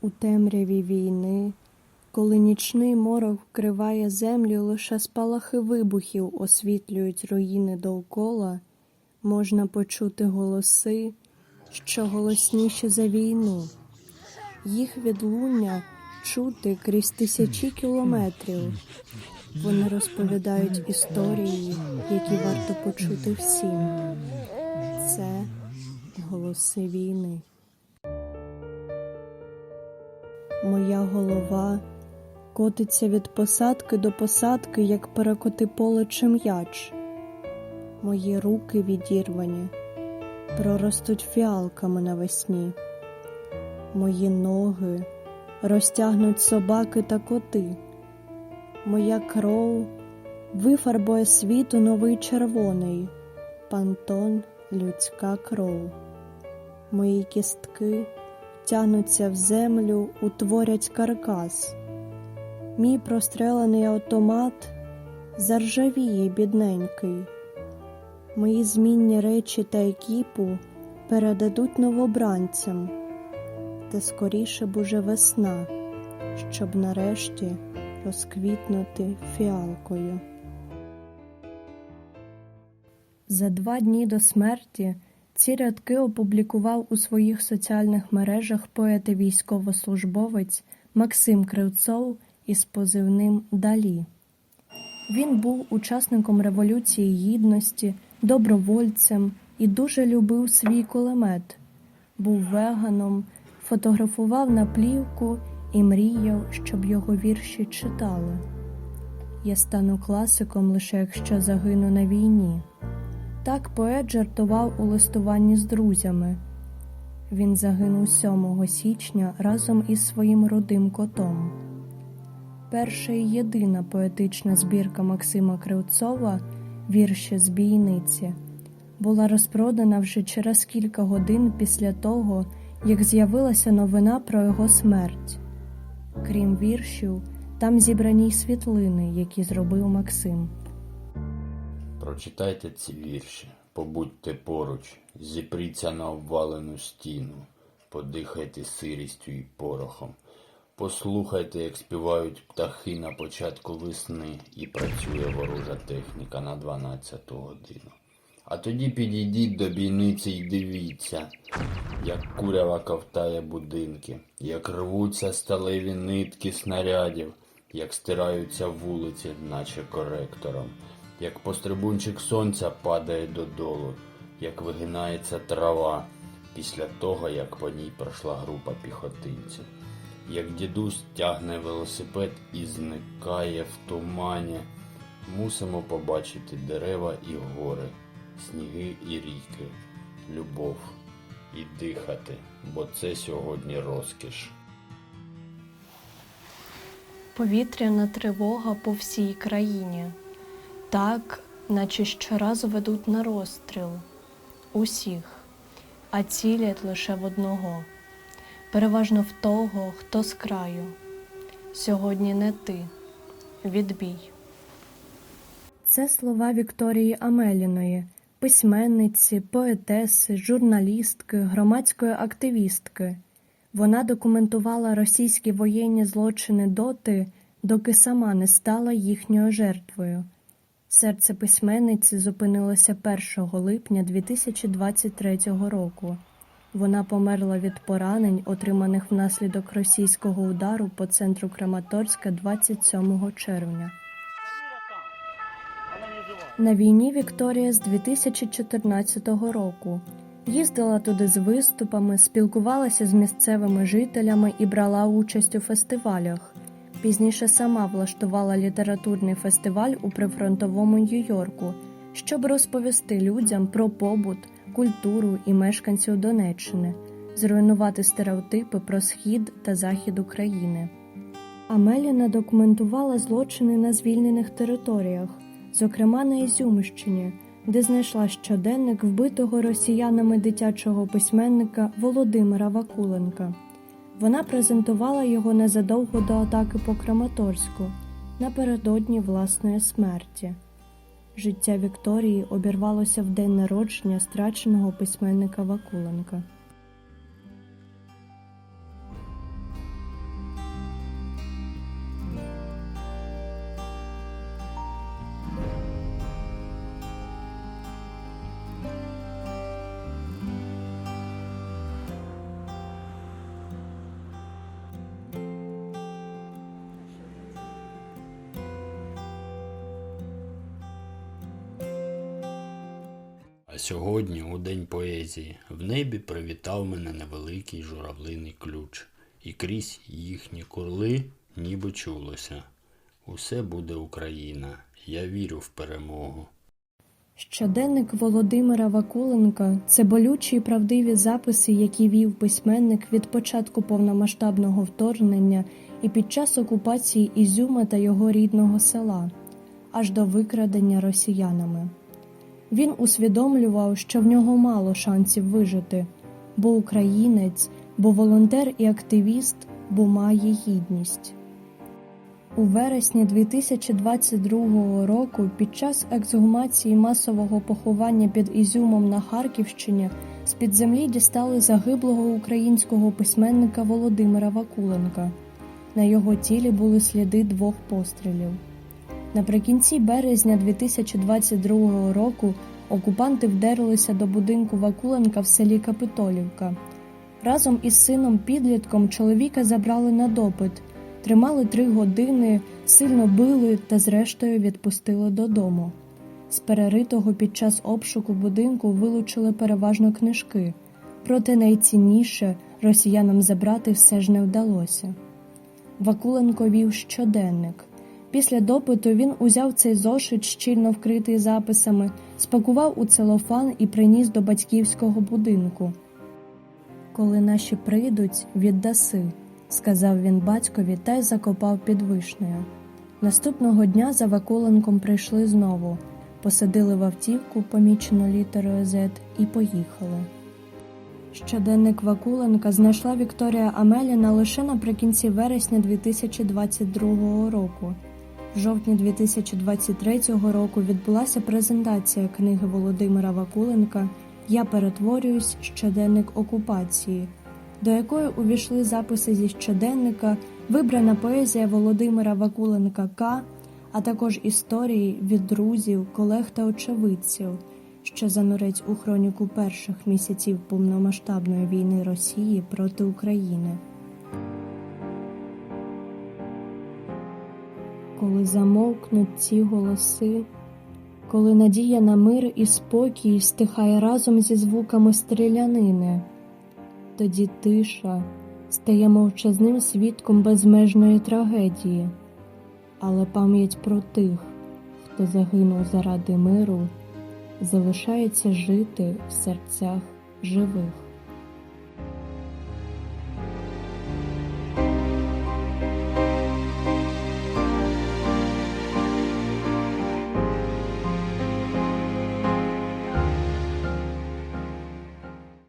У темряві війни, коли нічний морок вкриває землю, лише спалахи вибухів освітлюють руїни довкола, можна почути голоси, що голосніші за війну. Їх відлуння чути крізь тисячі кілометрів. Вони розповідають історії, які варто почути всім. Це голоси війни. Моя голова котиться від посадки до посадки, як перекоти поле чи м'яч. Мої руки відірвані, проростуть фіалками навесні. Мої ноги розтягнуть собаки та коти. Моя кров вифарбує світу новий червоний, пантон людська кров. Мої кістки тягнуться в землю, утворять каркас. Мій прострелений автомат заржавіє бідненький. Мої змінні речі та екіпу передадуть новобранцям, та скоріше б весна, щоб нарешті розквітнути фіалкою. За два дні до смерті ці рядки опублікував у своїх соціальних мережах поет і військовослужбовець Максим Кривцов із позивним Далі. Він був учасником Революції Гідності, добровольцем і дуже любив свій кулемет. Був веганом, фотографував на плівку і мріяв, щоб його вірші читали. Я стану класиком лише якщо загину на війні. Так поет жартував у листуванні з друзями. Він загинув 7 січня разом із своїм родим котом. Перша і єдина поетична збірка Максима Кривцова Вірші з бійниці була розпродана вже через кілька годин після того, як з'явилася новина про його смерть. Крім віршів, там зібрані й світлини, які зробив Максим. Прочитайте ці вірші, побудьте поруч, зіпріться на обвалену стіну, подихайте сирістю і порохом. Послухайте, як співають птахи на початку весни і працює ворожа техніка на 12 годину. А тоді підійдіть до бійниці і дивіться, як курява ковтає будинки, як рвуться сталеві нитки снарядів, як стираються вулиці, наче коректором, як пострибунчик сонця падає додолу, як вигинається трава після того, як по ній пройшла група піхотинців, як дідусь тягне велосипед і зникає в тумані. Мусимо побачити дерева і гори, сніги і ріки, любов і дихати, бо це сьогодні розкіш. Повітряна тривога по всій країні. Так, наче щоразу ведуть на розстріл усіх, а цілять лише в одного, переважно в того, хто з краю. Сьогодні не ти. Відбій. Це слова Вікторії Амеліної, письменниці, поетеси, журналістки, громадської активістки. Вона документувала російські воєнні злочини доти, доки сама не стала їхньою жертвою. Серце письменниці зупинилося 1 липня 2023 року. Вона померла від поранень, отриманих внаслідок російського удару по центру Краматорська 27 червня. На війні Вікторія з 2014 року їздила туди з виступами, спілкувалася з місцевими жителями і брала участь у фестивалях. Пізніше сама влаштувала літературний фестиваль у прифронтовому Нью-Йорку, щоб розповісти людям про побут, культуру і мешканців Донеччини, зруйнувати стереотипи про схід та захід України. Амеліна документувала злочини на звільнених територіях, зокрема на Ізюмщині, де знайшла щоденник вбитого росіянами дитячого письменника Володимира Вакуленка. Вона презентувала його незадовго до атаки по Краматорську напередодні власної смерті. Життя Вікторії обірвалося в день народження страченого письменника Вакуленка. Сьогодні, у день поезії, в небі привітав мене невеликий журавлиний ключ, і крізь їхні курли ніби чулося. Усе буде Україна, я вірю в перемогу. Щоденник Володимира Вакуленка це болючі і правдиві записи, які вів письменник від початку повномасштабного вторгнення і під час окупації Ізюма та його рідного села, аж до викрадення росіянами. Він усвідомлював, що в нього мало шансів вижити, бо українець, бо волонтер і активіст, бо має гідність. У вересні 2022 року під час ексгумації масового поховання під Ізюмом на Харківщині з-під землі дістали загиблого українського письменника Володимира Вакуленка. На його тілі були сліди двох пострілів. Наприкінці березня 2022 року окупанти вдерлися до будинку Вакуленка в селі Капитолівка. Разом із сином підлітком чоловіка забрали на допит, тримали три години, сильно били та зрештою відпустили додому. З переритого під час обшуку будинку вилучили переважно книжки, проте найцінніше росіянам забрати все ж не вдалося. Вакуленко вів щоденник. Після допиту він узяв цей зошит, щільно вкритий записами, спакував у целофан і приніс до батьківського будинку. Коли наші прийдуть, віддаси, сказав він батькові та й закопав під вишнею. Наступного дня за Вакуленком прийшли знову, посадили в автівку, помічену літерою Z, і поїхали. Щоденник Вакуленка знайшла Вікторія Амеліна лише наприкінці вересня 2022 року. В жовтні 2023 року відбулася презентація книги Володимира Вакуленка Я перетворююсь щоденник окупації, до якої увійшли записи зі щоденника, вибрана поезія Володимира Вакуленка К, а також історії від друзів, колег та очевидців, що занурять у хроніку перших місяців повномасштабної війни Росії проти України. Коли замовкнуть ці голоси, коли надія на мир і спокій стихає разом зі звуками стрілянини, тоді тиша стає мовчазним свідком безмежної трагедії, але пам'ять про тих, хто загинув заради миру, залишається жити в серцях живих.